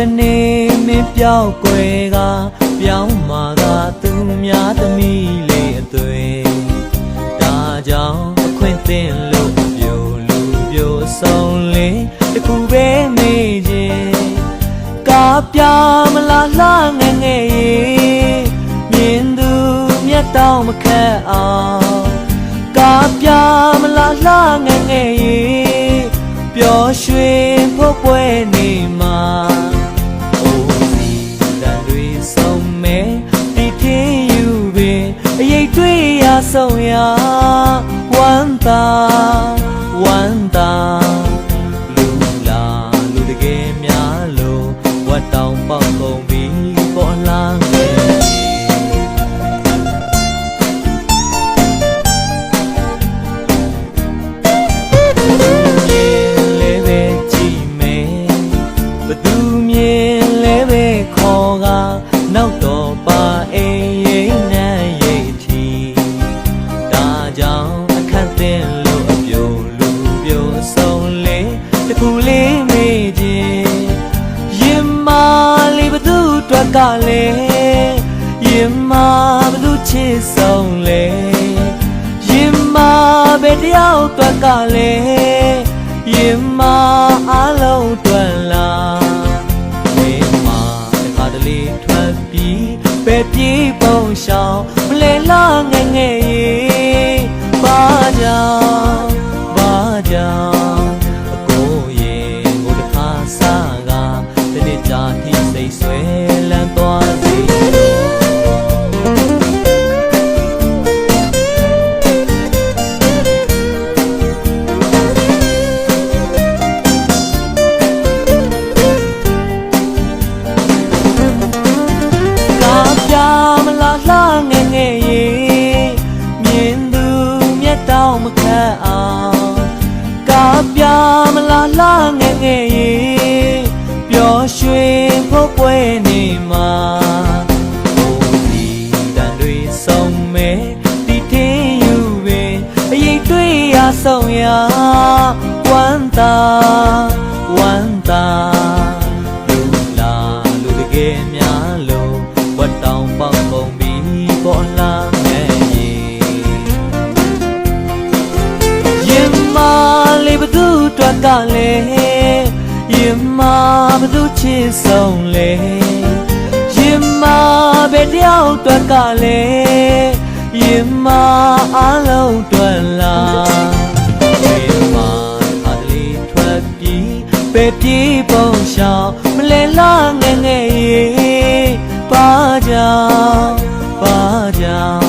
တနေ့မင်းပြောက်ွယ်ကပြောင်းမာကသူများသမီးလေးအသွေးဒါကြောင့်အခွင့်သင်လို့ပြိုလူပြိုဆုံးလေးတခုပဲမေ့ခြင်းကားပြမလားလှငယ်ငယ်ရေးမြင်သူမျက်တောင်မခက်အောင်ကားပြမလားလှငယ်ငယ်ရေးပျော်ရွှင်ဖို့ပွဲနေ ဆုံးရဝမ်းသာဝမ်းသာလူလာလူတကယ်များလို့ဝတ်တော ကြောင့်အခက်သင်လို့အပြိုလူပြိုဆုံးလေတခုလေးမေ့ခြင်းရင်မာလေးဘသူအတွက်ကလေရင်မာဘသူချစ်ဆုံးလေရင်မာပဲတယောက်အတွက်ကလေရင်မာအလုံးတွက်လာဝေးမာတခါတလေထွက်ပြီးပဲပြေးပုံရှောင်းမလဲလာငယ်ငယ်ရေးဘာ ကြောင့်ဘာကြောင့်အကိုရင်ကိုတစ်ခါစားကတနေ့ကြာထိစိတ်ဆွဲလန်းသွားစီကားပြမလားလှင ငယ်ငယ်ရေးပျော်ရွှင်ဖို့ပွဲနေမှာဟိုဒီတန်တွေဆုံးမဲဒီထင်းယူပင်အရေးတွေ့ရဆုံးရဝမ်းသာဝမ်းသာလူလာလူတကယ်များလို့ဝတ်တောင်ပေါက် တွက်ကလည်းရင်မဘသူချစ်ဆုံးလေရင်မပဲတယောက်တွက်ကလည်းရင်မအလုံးတွက်လားရင်မအလေးထွက်ပြီးပဲပြေးပုံရှောင်မလဲလားငငယ်ရေပါကြောင်ပါကြောင်